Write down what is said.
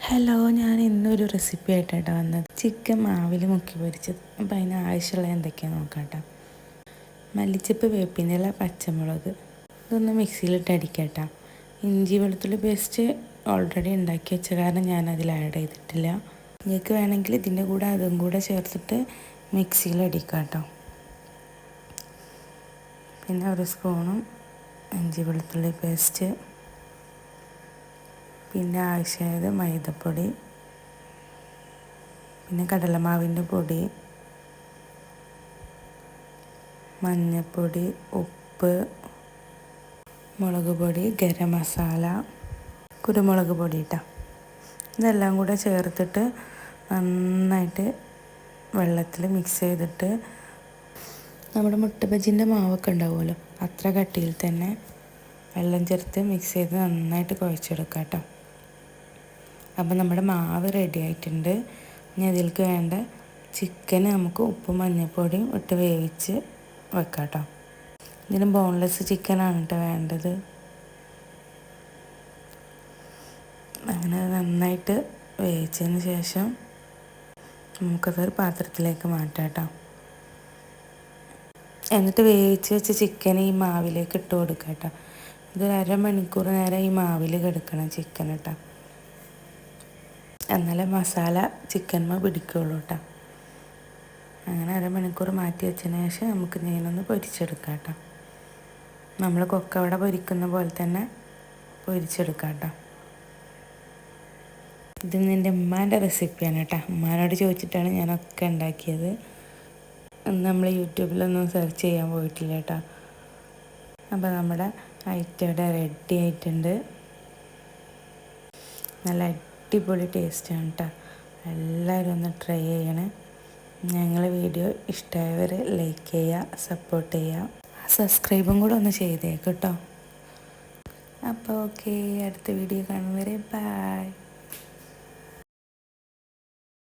Hello ഞാൻ ഇന്നൊരു recipe ആയിട്ടാണ് വന്നത്. ചിക്കൻ മാവിൽ മുക്കി പൊരിച്ചത്. അപ്പം അതിന് ആവശ്യമുള്ള എന്തൊക്കെയാണെന്ന് നോക്കാം കേട്ടോ മല്ലിച്ചപ്പ് വേപ്പിനില പച്ചമുളക്. ഇതൊന്ന് മിക്സിയിലിട്ട് അടിക്കട്ടോ. ഇഞ്ചി വെളുത്തുള്ളി പേസ്റ്റ് ഓൾറെഡി ഉണ്ടാക്കി വെച്ച കാരണം ഞാൻ അതിൽ ആഡ് ചെയ്തിട്ടില്ല. നിങ്ങൾക്ക് വേണമെങ്കിൽ ഇതിന്റെ കൂടെ അതും കൂടെ ചേർത്തിട്ട് മിക്സിയിൽ അടിക്കാം കേട്ടോ പിന്നെ ഒരു സ്പൂണും ഇഞ്ചി വെളുത്തുള്ളി പേസ്റ്റ് പിന്നെ ആവശ്യമായത് മൈദപ്പൊടി പിന്നെ കടലമാവിന്റെ പൊടി മഞ്ഞൾപ്പൊടി ഉപ്പ് മുളക് പൊടി ഗരം മസാല കുരുമുളക് പൊടി ഇട്ടാം. ഇതെല്ലാം കൂടെ ചേർത്തിട്ട് നന്നായിട്ട് വെള്ളത്തിൽ മിക്സ് ചെയ്തിട്ട് നമ്മുടെ മുട്ട ബജിന്റെ മാവൊക്കെ ഉണ്ടാവുമല്ലോ അത്ര കട്ടിയിൽ തന്നെ വെള്ളം ചേർത്ത് മിക്സ് ചെയ്ത് നന്നായിട്ട് കുഴച്ചെടുക്കാം കേട്ടോ അപ്പോൾ നമ്മുടെ മാവ് റെഡി ആയിട്ടുണ്ട്. ഇനി അതിലേക്ക് വേണ്ട ചിക്കൻ നമുക്ക് ഉപ്പും മഞ്ഞൾപ്പൊടിയും ഇട്ട് വേവിച്ച് വെക്കാം കേട്ടോ ഇതിന് ബോൺലെസ് ചിക്കനാണ് കേട്ടോ വേണ്ടത്. അങ്ങനെ നന്നായിട്ട് വേവിച്ചതിന് ശേഷം നമുക്കതൊരു പാത്രത്തിലേക്ക് മാറ്റാം കേട്ടോ എന്നിട്ട് വേവിച്ച് വെച്ച ചിക്കൻ ഈ മാവിലേക്ക് ഇട്ട് കൊടുക്കാം കേട്ടോ ഇതൊരു അരമണിക്കൂർ നേരം ഈ മാവിൽ കിടക്കണം ചിക്കൻ കേട്ടോ എന്നാലേ മസാല ചിക്കന്മ പിടിക്കുള്ളൂ കേട്ടോ അങ്ങനെ അരമണിക്കൂർ മാറ്റി വെച്ചതിന് ശേഷം നമുക്ക് ഞാനൊന്ന് പൊരിച്ചെടുക്കാം കേട്ടോ നമ്മൾ കൊക്കവട പൊരിക്കുന്ന പോലെ തന്നെ പൊരിച്ചെടുക്കാം കേട്ടോ ഇത് എന്റെ ഉമ്മാന്റെ റെസിപ്പിയാണ് കേട്ടോ ഉമ്മാനോട് ചോദിച്ചിട്ടാണ് ഞാനൊക്കെ ഉണ്ടാക്കിയത്. നമ്മൾ യൂട്യൂബിലൊന്നും സെർച്ച് ചെയ്യാൻ പോയിട്ടില്ല കേട്ടോ അപ്പോൾ നമ്മുടെ ഐറ്റം ഇവിടെ റെഡി ആയിട്ടുണ്ട്. നല്ല അടിപൊളി ടേസ്റ്റാണ് കേട്ടോ എല്ലാവരും ഒന്ന് ട്രൈ ചെയ്യണേ. ഞങ്ങളെ വീഡിയോ ഇഷ്ടമായവർ ലൈക്ക് ചെയ്യുക സപ്പോർട്ട് ചെയ്യുക സബ്സ്ക്രൈബും കൂടെ ഒന്ന് ചെയ്തേക്കും കേട്ടോ അപ്പോൾ ഓക്കെ അടുത്ത വീഡിയോ കാണും വരെ. ബൈ